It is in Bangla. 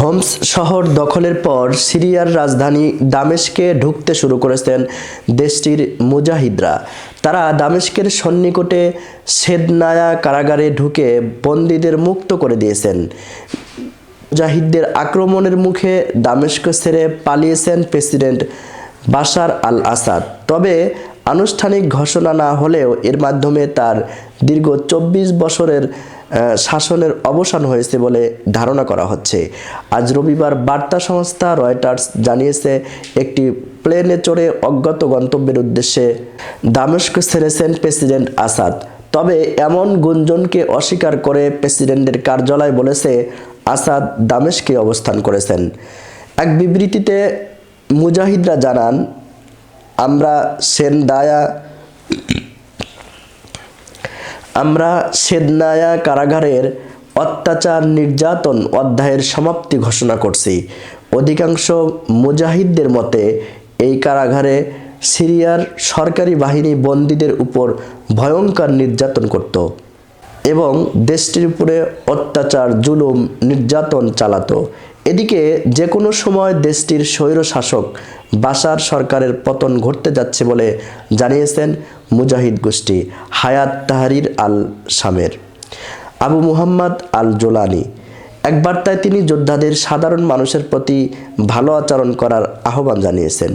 হোমস শহর দখলের পর সিরিয়ার রাজধানী দামেশকে ঢুকতে শুরু করেছেন দেশটির মুজাহিদরা। তারা দামেশকের সন্নিকটে সেদনায়া কারাগারে ঢুকে বন্দীদের মুক্ত করে দিয়েছেন। মুজাহিদদের আক্রমণের মুখে দামেস্ক ছেড়ে পালিয়েছেন প্রেসিডেন্ট বাশার আল আসাদ তবে আনুষ্ঠানিক ঘোষণা না হলেও এর মাধ্যমে তার দীর্ঘ চব্বিশ বছরের শাসনের অবসান হয়েছে বলে ধারণা করা হচ্ছে। আজ রবিবার বার্তা সংস্থা রয়টার্স জানিয়েছে, একটি প্লেনে চড়ে অজ্ঞাত গন্তব্যের উদ্দেশ্যে দামেস্ক ছেড়েছেন প্রেসিডেন্ট আসাদ। তবে এমন গুঞ্জনকে অস্বীকার করে প্রেসিডেন্টের কার্যালয় বলেছে, আসাদ দামেশকে অবস্থান করেছেন। এক বিবৃতিতে মুজাহিদরা জানান আমরা সেনদায়া, আমরা সেদনায়া কারাগারের অত্যাচার নির্যাতন অধ্যায়ের সমাপ্তি ঘোষণা করছি। অধিকাংশ মুজাহিদদের মতে, এই কারাগারে সিরিয়ার সরকারি বাহিনী বন্দীদের উপর ভয়ঙ্কর নির্যাতন করত এবং দেশটির উপরে অত্যাচার, জুলুম, নির্যাতন চালাতো। এদিকে যে কোনো সময় দেশটির স্বৈর শাসক বাসার সরকারের পতন ঘটতে যাচ্ছে বলে জানিয়েছেন মুজাহিদ গোষ্ঠী হায়াত তাহারির আল সামের আবু মুহাম্মদ আল জোলানি এক বার্তায় তিনি যোদ্ধাদের সাধারণ মানুষের প্রতি ভালো আচরণ করার আহ্বান জানিয়েছেন।